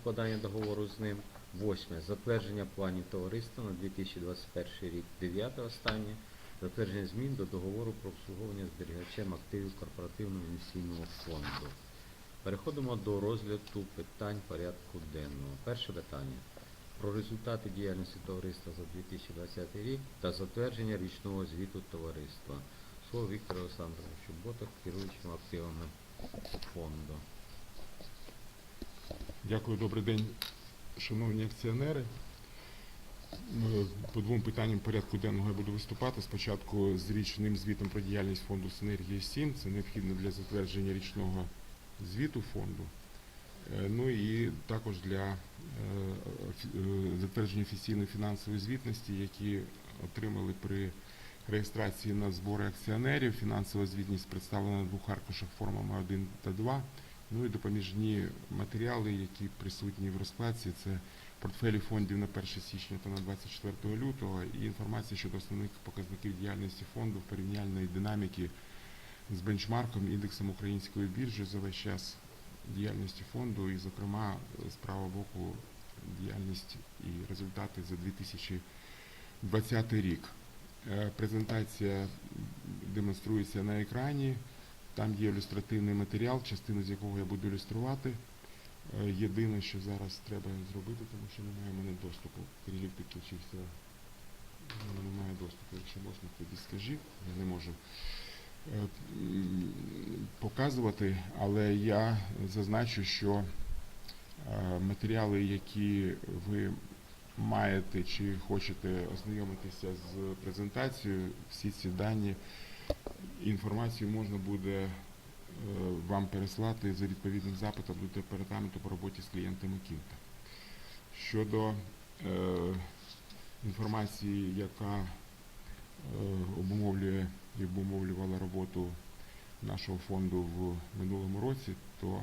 укладання договору з ним. Восьме. Затвердження планів товариства на 2021 рік. Дев'яте останнє. Затвердження змін до договору про обслуговування зберігачем активів корпоративного інвестиційного фонду. Переходимо до розгляду питань порядку денного. Перше питання. Про результати діяльності товариства за 2020 рік та затвердження річного звіту товариства. Слово Віктор Олександрович Боток, керуючим активами фонду. Дякую, добрий день, шановні акціонери. По двом питанням порядку денного я буду виступати. Спочатку з річним звітом про діяльність фонду Синергія 7. Це необхідно для затвердження річного звіту фонду. Е, Ну і також для е, е, затвердження офіційної фінансової звітності, які отримали при реєстрації на збори акціонерів. Фінансова звітність представлена на двох аркушах формами 1 та 2. Ну і допоміжні матеріали, які присутні в розкладці, це портфелі фондів на 1 січня та на 24 лютого, і інформація щодо основних показників діяльності фонду в порівняльної динаміки з бенчмарком, індексом української біржі за весь час діяльності фонду, і, зокрема, з правого боку діяльність і результати за 2020 рік. Е, Презентація демонструється на екрані. Там є ілюстративний матеріал, частину з якого я буду ілюструвати. Е, Єдине, що зараз треба зробити, тому що немає в мене доступу. Перелік підключився. У мене немає доступу. Якщо можна, тоді скажіть. Я не можу е, показувати, але я зазначу, що е, матеріали, які ви маєте чи хочете ознайомитися з презентацією, всі ці дані, інформацію можна буде е, вам переслати за відповідним запитом до департаменту по роботі з клієнтами Кінта. Щодо е, інформації, яка е, обумовлює і обумовлювала роботу нашого фонду в минулому році, то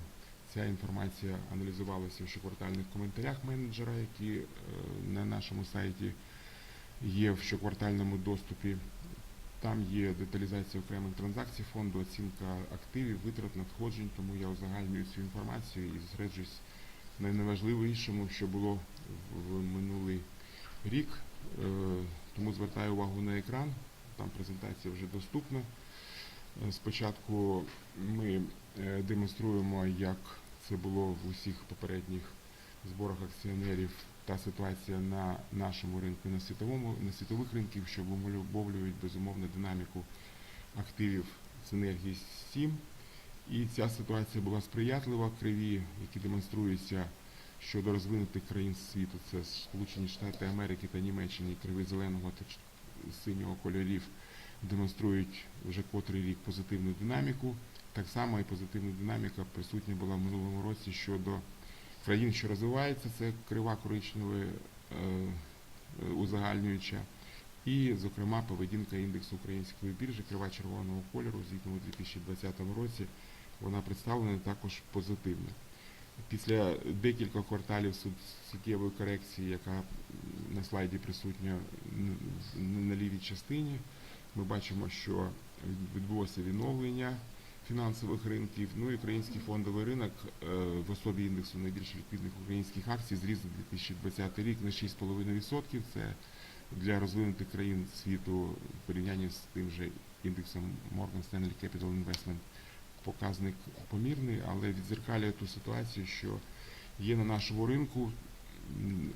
ця інформація аналізувалася в щоквартальних коментарях менеджера, які е, на нашому сайті є в щоквартальному доступі. Там є деталізація окремих транзакцій фонду, оцінка активів, витрат, надходжень, тому я узагальнюю цю інформацію і зосереджуюсь на найважливішому, що було в- минулий рік. Е, Тому звертаю увагу на екран, там презентація вже доступна. Е, Спочатку ми е, демонструємо, як це було в усіх попередніх зборах акціонерів та ситуація на нашому ринку, на світовому, на світових ринків, що обумовлюють безумовно динаміку активів з енергії 7. І ця ситуація була сприятлива. Криві, які демонструються щодо розвинутих країн світу, це Сполучені Штати Америки та Німеччини, криви зеленого та синього кольорів демонструють вже котрий рік позитивну динаміку. Так само і позитивна динаміка присутня була в минулому році щодо країн, що розвиваються, це крива коричневої е, е, узагальнююча. І, зокрема, поведінка індексу української біржі, крива червоного кольору, у 2020 році, вона представлена також позитивно. Після декількох кварталів сут- суттєвої корекції, яка на слайді присутня на лівій частині, ми бачимо, що відбулося відновлення фінансових ринків. Ну і український фондовий ринок е, в особі індексу найбільш ліквідних українських акцій зріс за 2020 рік на 6,5%. Це для розвинутих країн світу в порівнянні з тим же індексом Morgan Stanley Capital Investment показник помірний, але відзеркалює ту ситуацію, що є на нашому ринку.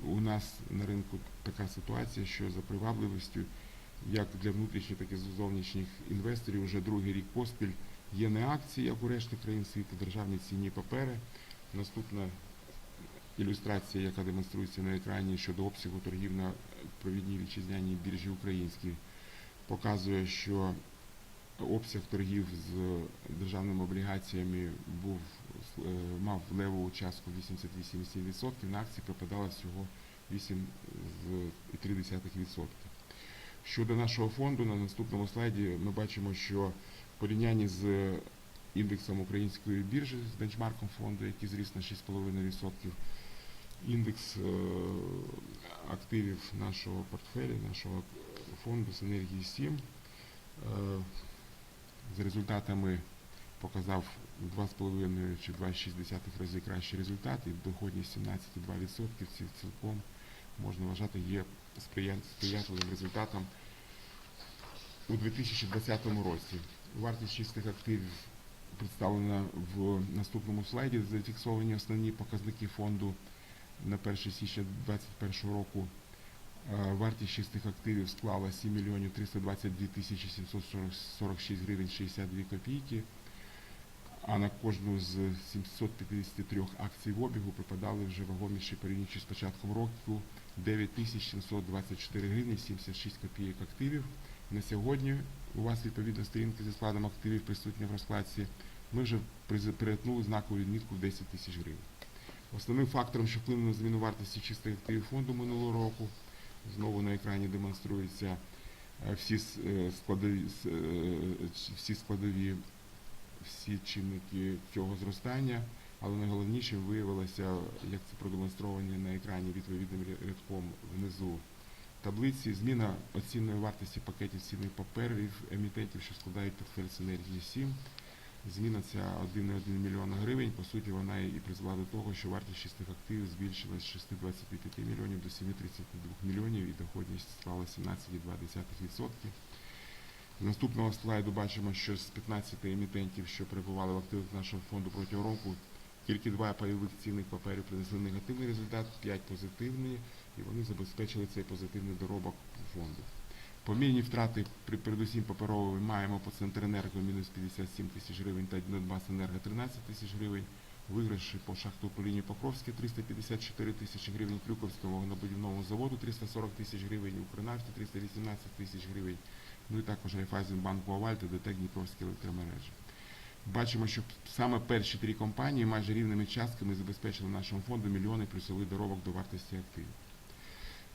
У нас на ринку така ситуація, що за привабливістю як для внутрішніх, так і зовнішніх інвесторів вже другий рік поспіль є не акції, як у решти країн світу, державні цінні папери. Наступна ілюстрація, яка демонструється на екрані щодо обсягу торгів на провідній вітчизняній біржі українській, показує, що обсяг торгів з державними облігаціями був е, мав левову частку 88,7%, на акції припадало всього 8,3%. Щодо нашого фонду, на наступному слайді ми бачимо, що порівнянні з індексом української біржі, з бенчмарком фонду, який зріс на 6,5%, індекс е, активів нашого портфеля, нашого фонду Синергії 7 е, за результатами показав в 2,5 чи 2,6 рази кращий результат, і доходність 17,2% ці цілком можна вважати є сприятливим результатом у 2020 році. Вартість чистих активів представлена в наступному слайді. Зафіксовані основні показники фонду на 1 січня 2021 року. Е, Вартість чистих активів склала 7 мільйонів 322 тисячі 746 гривень 62 копійки, а на кожну з 753 акцій в обігу припадали вже вагоміші порівнюючи з початком року 9 тисяч 724 гривні 76 копійок активів. На сьогодні у вас відповідно сторінки зі складом активів присутня в розкладці. Ми вже перетнули знакову відмітку в 10 тисяч гривень. Основним фактором, що вплинув на зміну вартості чистих активів фонду минулого року, знову на екрані демонструються е, всі е, складові, е, всі складові, всі чинники цього зростання, але найголовніше виявилося, як це продемонстровано на екрані відповідним рядком внизу таблиці, зміна оцінної вартості пакетів цінних паперів емітентів, що складають портфель Синергії 7. Зміна ця 1,1 мільйона гривень. По суті, вона і призвела до того, що вартість чистих активів збільшилась з 6,25 мільйонів до 7,32 мільйонів і доходність склала 17,2%. З наступного слайду бачимо, що з 15 емітентів, що перебували в активах нашого фонду протягом року, тільки два пайових цінних паперів принесли негативний результат, 5 позитивні, і вони забезпечили цей позитивний доробок фонду. Помірні втрати передусім паперової маємо по Центренерго мінус 57 тисяч гривень та Донбасенерго 13 тисяч гривень. Виграші по шахту лінії Покровське 354 тисячі гривень, Крюковському вагонобудівному заводу 340 тисяч гривень, Укрнафті 318 тисяч гривень, ну і також Райфайзенбанку Аваль та ДТЕК Дніпровські електромережі. Бачимо, що саме перші три компанії майже рівними частками забезпечили нашому фонду мільйони плюсовий доробок до вартості активів.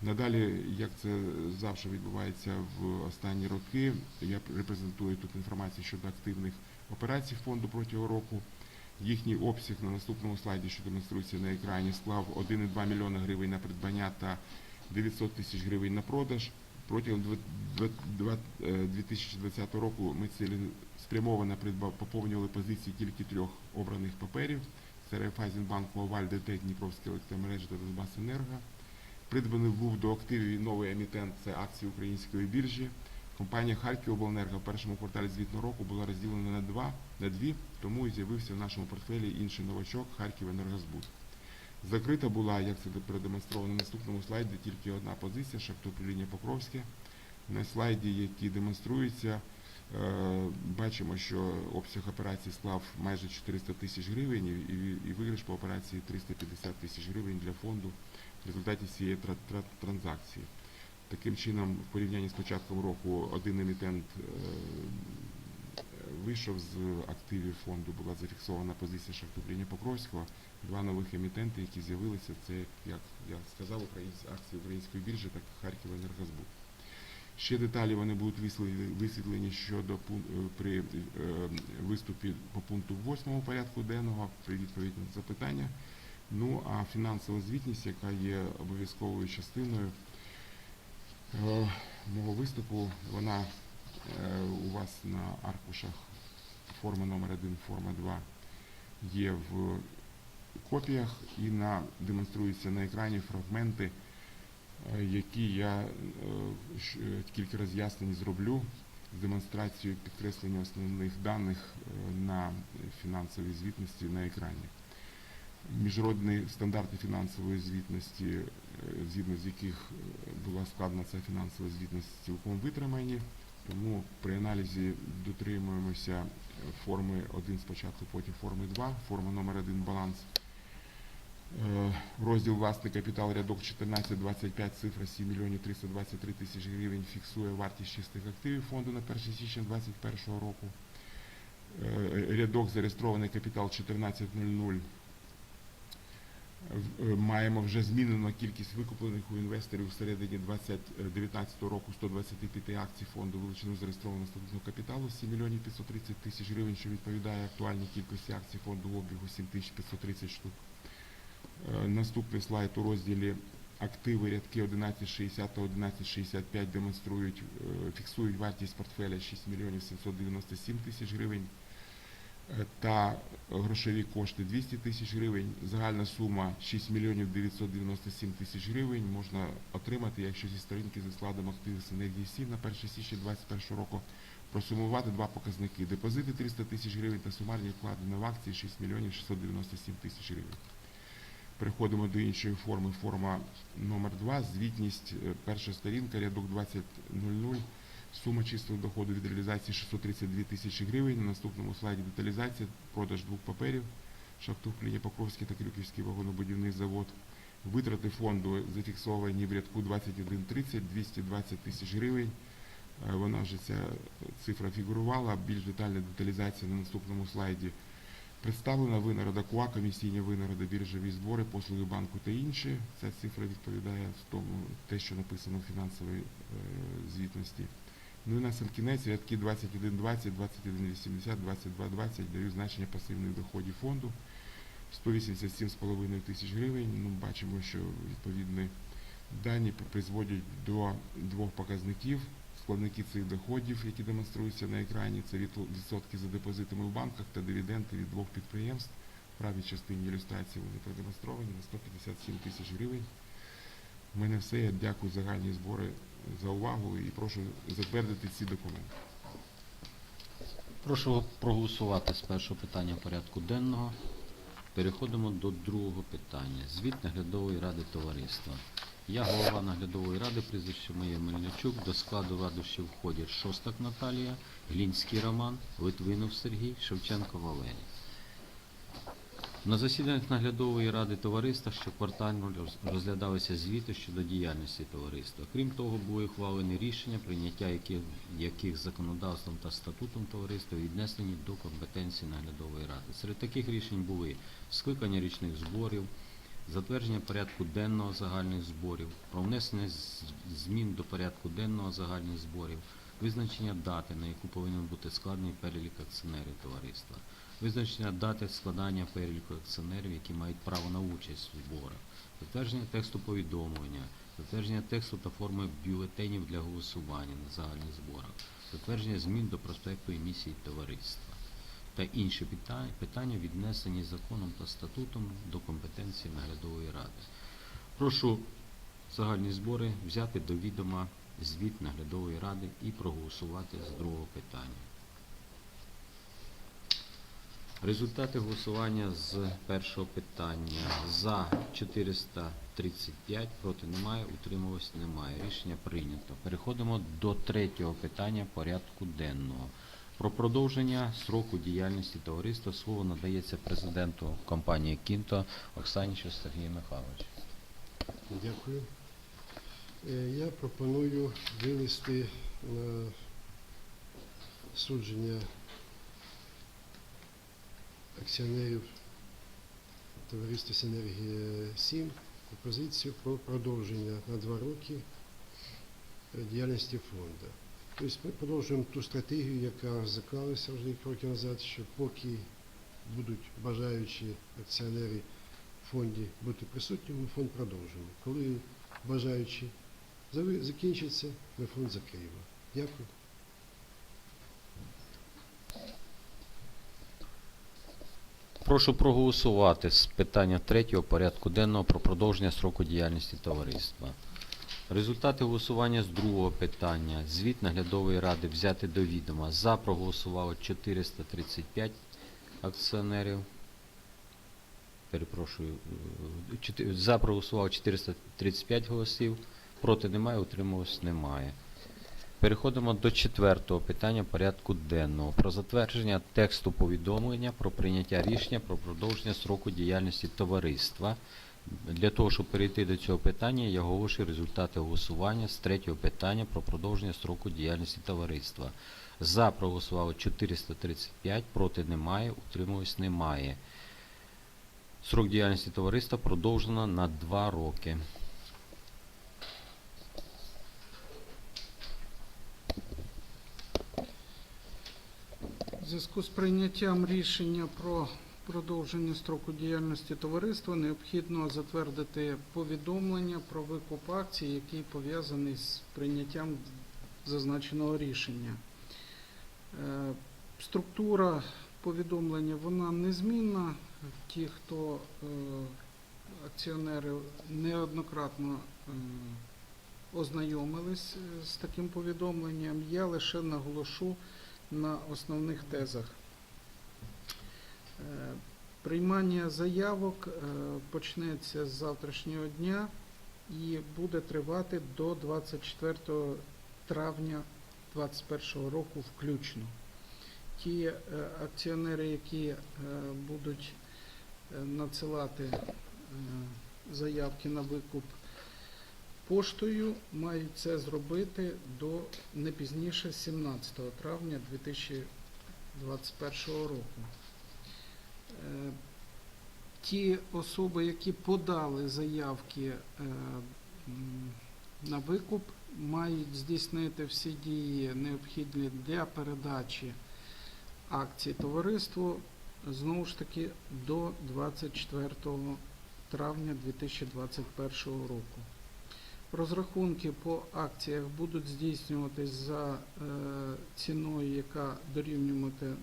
Надалі, як це завжди відбувається в останні роки, я репрезентую тут інформацію щодо активних операцій фонду протягом року. Їхній обсяг на наступному слайді, що демонструється на екрані, склав 1,2 мільйона гривень на придбання та 900 тисяч гривень на продаж. Протягом дв- дв- дв- е, 2020 року ми цілеспрямовано поповнювали позиції тільки трьох обраних паперів. Це Райфайзенбанку Оваль, ДТЕК, Дніпровські електромережі та Донбасенерго. Придбаний був до активів новий емітент це акції української біржі. Компанія Харківобленерго в першому кварталі звітного року була розділена на два на дві, тому і з'явився в нашому портфелі інший новачок Харківенергозбут. Закрита була, як це продемонстровано на наступному слайді, тільки одна позиція Шахтоприління Покровське. На слайді, який демонструється, е, бачимо, що обсяг операції склав майже 400 тисяч гривень і виграш по операції 350 тисяч гривень для фонду результаті цієї тра- тра- транзакції. Таким чином, в порівнянні з початком року один емітент е, вийшов з активів фонду, була зафіксована позиція шахтопління Покровського. Два нових емітенти, які з'явилися, це, як я сказав, акції української біржі та Харків Енергозбут. Ще деталі вони будуть висвітлені- висвітлені щодо е, при е, виступі по пункту 8 порядку денного при відповіді на запитання. Ну а фінансова звітність, яка є обов'язковою частиною е, мого виступу, вона е, у вас на аркушах форма номер 1 форма 2 є в копіях і на, демонструються на екрані фрагменти, е, які я кілька роз'яснень зроблю з демонстрацією підкреслення основних даних на фінансовій звітності на екрані. Міжнародні стандарти фінансової звітності, е, згідно з яких е, була складена ця фінансова звітність, цілком витримані. Тому при аналізі дотримуємося форми 1 спочатку, потім форми 2, форма номер 1 баланс. Е, Розділ власний капітал, рядок 1425, цифра 7 мільйонів 323 тисячі гривень фіксує вартість чистих активів фонду на 1 січня 2021 року. Рядок зареєстрований капітал 1400 В- е, маємо вже змінено кількість викуплених у інвесторів у середині 2019 року 125 акцій фонду величину зареєстрованого статутного капіталу 7 мільйонів 530 тисяч гривень, що відповідає актуальній кількості акцій фонду обігу 7530 штук. Е, Наступний слайд у розділі активи рядки 1160 та 1165 демонструють, е, фіксують вартість портфеля 6 мільйонів 797 тисяч гривень. Е, та грошові кошти 200 тисяч гривень. Загальна сума 6 мільйонів 997 тисяч гривень можна отримати, якщо зі сторінки за складом активів Синергії 7 на 1 січня 2021 року просумувати два показники. Депозити 300 тисяч гривень та сумарні вкладені в акції 6 мільйонів 697 тисяч гривень. Переходимо до іншої форми. Форма номер 2 звітність, е, перша сторінка, рядок 20.00. Сума чистого доходу від реалізації 632 тисячі гривень. На наступному слайді деталізація, продаж двох паперів, Шахтух Пліні Покровський та Крюківський вагонобудівний завод. Витрати фонду зафіксовані в рядку 21.30, 220 тисяч гривень. Е, Вона вже ця цифра фігурувала, більш детальна деталізація на наступному слайді. Представлена винагорода КУА, комісійні винагороди, біржові збори, послуги банку та інші. Ця цифра відповідає тому, те, що написано в фінансовій е, звітності. Ну і на сам кінець рядки 21.20, 21.80, 22.20 дають значення пасивних доходів фонду. 187,5 тисяч гривень. Ну, бачимо, що відповідні дані призводять до двох показників. Складники цих доходів, які демонструються на екрані, це відсотки за депозитами в банках та дивіденди від двох підприємств. В правій частині ілюстрації вони продемонстровані на 157 тисяч гривень. У мене все. Я дякую загальні збори за увагу і прошу затвердити ці документи. Прошу проголосувати з першого питання порядку денного. Переходимо до другого питання. Звіт наглядової ради товариства. Я голова наглядової ради, прізвище моє Мельничук. До складу ради ще входять Шостак Наталія, Глінський Роман, Литвинов Сергій, Шевченко Валерій. На засіданнях наглядової ради товариства щоквартально розглядалися звіти щодо діяльності товариства. Крім того, були ухвалені рішення, прийняття яких, яких законодавством та статутом товариства віднесені до компетенції наглядової ради. Серед таких рішень були скликання річних зборів, затвердження порядку денного загальних зборів, про внесення змін до порядку денного загальних зборів, визначення дати, на яку повинен бути складений перелік акціонерів товариства, визначення дати складання переліку акціонерів, які мають право на участь у зборах, затвердження тексту повідомлення, затвердження тексту та форми бюлетенів для голосування на загальних зборах, затвердження змін до проспекту емісії товариства та інші питання віднесені законом та статутом до компетенції наглядової ради. Прошу загальні збори взяти до відома звіт наглядової ради і проголосувати з другого питання. Результати голосування з першого питання за 435, проти немає, утрималось немає. Рішення прийнято. Переходимо до третього питання порядку денного. Про продовження сроку діяльності товариства слово надається президенту компанії Кінто Оксанішу Сергію Михайловичу. Дякую. Е, Я пропоную вивести на судження акціонерів товариства Синергія 7 пропозицію про продовження на два роки е, діяльності фонду. Тобто ми продовжуємо ту стратегію, яка заклалася вже кілька років назад, що поки будуть бажаючі акціонери в фонді бути присутніми, ми фонд продовжуємо. Коли бажаючі закінчиться, ми фонд закриємо. Дякую. Прошу проголосувати з питання третього порядку денного про продовження строку діяльності товариства. Результати голосування з другого питання. Звіт наглядової ради взяти до відома. За проголосувало 435 акціонерів. Перепрошую. е, За проголосувало 435 голосів. Проти немає, утрималось немає. Переходимо до четвертого питання порядку денного про затвердження тексту повідомлення про прийняття рішення про продовження строку діяльності товариства. Для того, щоб перейти до цього питання, я оголошую результати голосування з третього питання про продовження строку діяльності товариства. За проголосувало 435, проти немає, утрималось немає. Срок діяльності товариства продовжено на 2 роки. В зв'язку з прийняттям рішення про продовження строку діяльності товариства необхідно затвердити повідомлення про викуп акцій, який пов'язаний з прийняттям зазначеного рішення. Е, Структура повідомлення вона незмінна. Ті, хто е, акціонери неоднократно е, ознайомились з таким повідомленням, я лише наголошу на основних тезах. Е, Приймання заявок е, почнеться з завтрашнього дня і буде тривати до 24 травня 2021 року включно. Ті е, акціонери, які будуть надсилати заявки на викуп поштою, мають це зробити до не пізніше 17 травня 2021 року. Е, Ті особи, які подали заявки е, на викуп, мають здійснити всі дії необхідні для передачі акцій товариству знову ж таки до 24 травня 2021 року. Розрахунки по акціях будуть здійснюватись за е, ціною, яка дорівнюватиме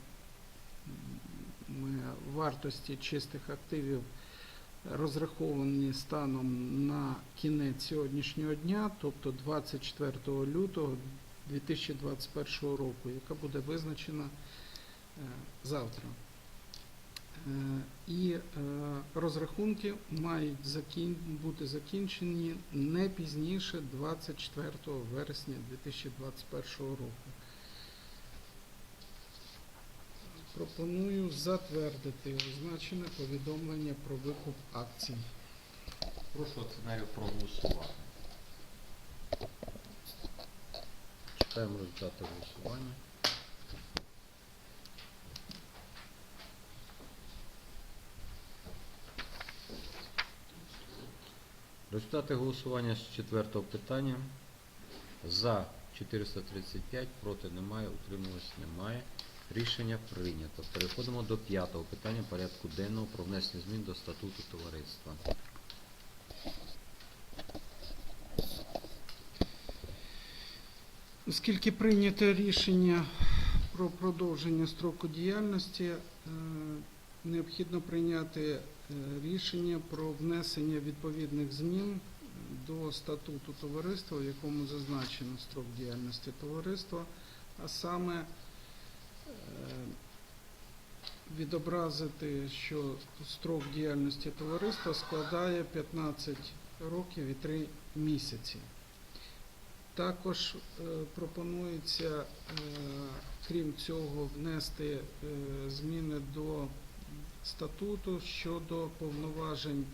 вартості чистих активів, розраховані станом на кінець сьогоднішнього дня, тобто 24 лютого 2021 року, яка буде визначена е, завтра. Е, І е, розрахунки мають закін... бути закінчені не пізніше 24 вересня 2021 року. Пропоную затвердити означене повідомлення про викуп акцій. Прошу акціонерів проголосувати. Чекаємо результати голосування. Результати голосування з четвертого питання. За 435, проти немає, утрималось немає. Рішення прийнято. Переходимо до п'ятого питання порядку денного про внесення змін до статуту товариства. Оскільки прийнято рішення про продовження строку діяльності, е, необхідно прийняти рішення про внесення відповідних змін до статуту товариства, в якому зазначено строк діяльності товариства, а саме е, відобразити, що строк діяльності товариства складає 15 років і 3 місяці. Також е, пропонується, е, крім цього, внести е, зміни до статуту щодо повноважень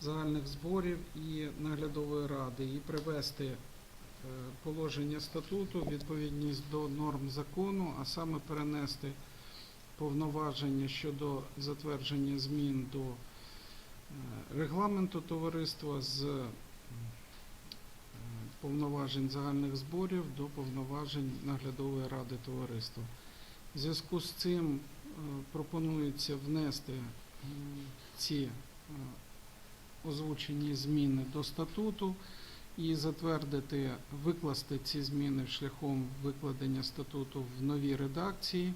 загальних зборів і наглядової ради і привести е, положення статуту відповідність до норм закону, а саме перенести повноваження щодо затвердження змін до е, регламенту товариства з е, повноважень загальних зборів до повноважень наглядової ради товариства. В зв'язку з цим пропонується внести ці е, озвучені зміни до статуту і затвердити, викласти ці зміни шляхом викладення статуту в новій редакції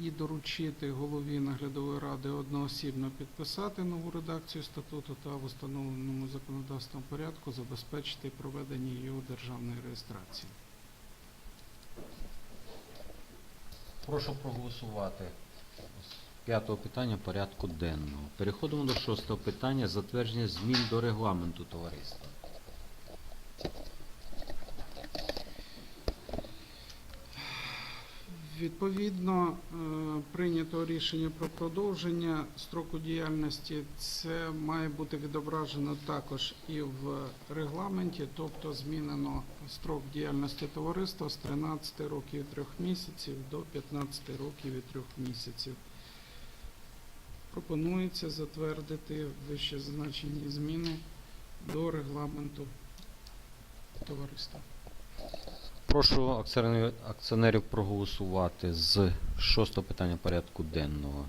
і доручити голові наглядової ради одноосібно підписати нову редакцію статуту та в установленому законодавством порядку забезпечити проведення його державної реєстрації. Прошу проголосувати з п'ятого питання порядку денного. Переходимо до шостого питання затвердження змін до регламенту товариства. Відповідно, е, прийнято рішення про продовження строку діяльності. Це має бути відображено також і в регламенті, тобто змінено строк діяльності товариства з 13 років і 3 місяців до 15 років і 3 місяців. Пропонується затвердити вище зазначені зміни до регламенту товариства. Прошу акціонерів, проголосувати з шостого питання порядку денного.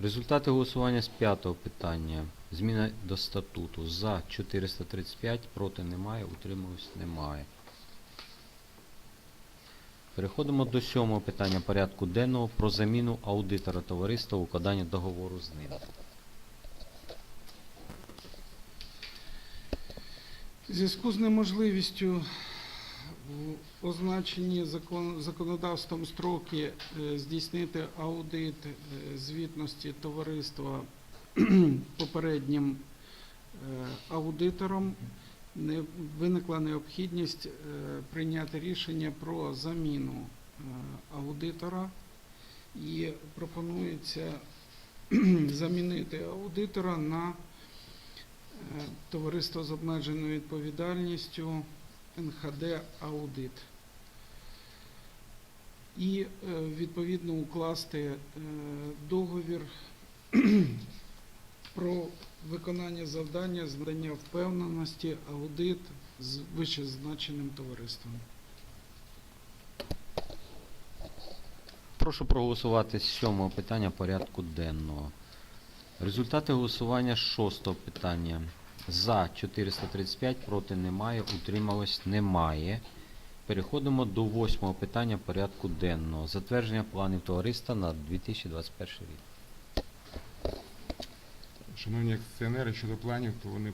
Результати голосування з п'ятого питання. Зміна до статуту. За 435, проти немає, утрималось немає. Переходимо до сьомого питання порядку денного про заміну аудитора товариства у укладанні договору з ним. В зв'язку з неможливістю в означені закон, законодавством строки е, здійснити аудит е, звітності товариства попереднім е, аудитором, виникла необхідність прийняти рішення про заміну аудитора. І пропонується замінити аудитора на товариство з обмеженою відповідальністю НХД Аудит. І е, відповідно укласти е, договір про виконання завдання з надання впевненості аудит з вищезазначеним товариством. Прошу проголосувати сьомого питання порядку денного. Результати голосування шостого питання. За 435, проти немає, утрималось немає. Переходимо до восьмого питання порядку денного. Затвердження планів товариства на 2021 рік. Шановні акціонери, щодо планів, то вони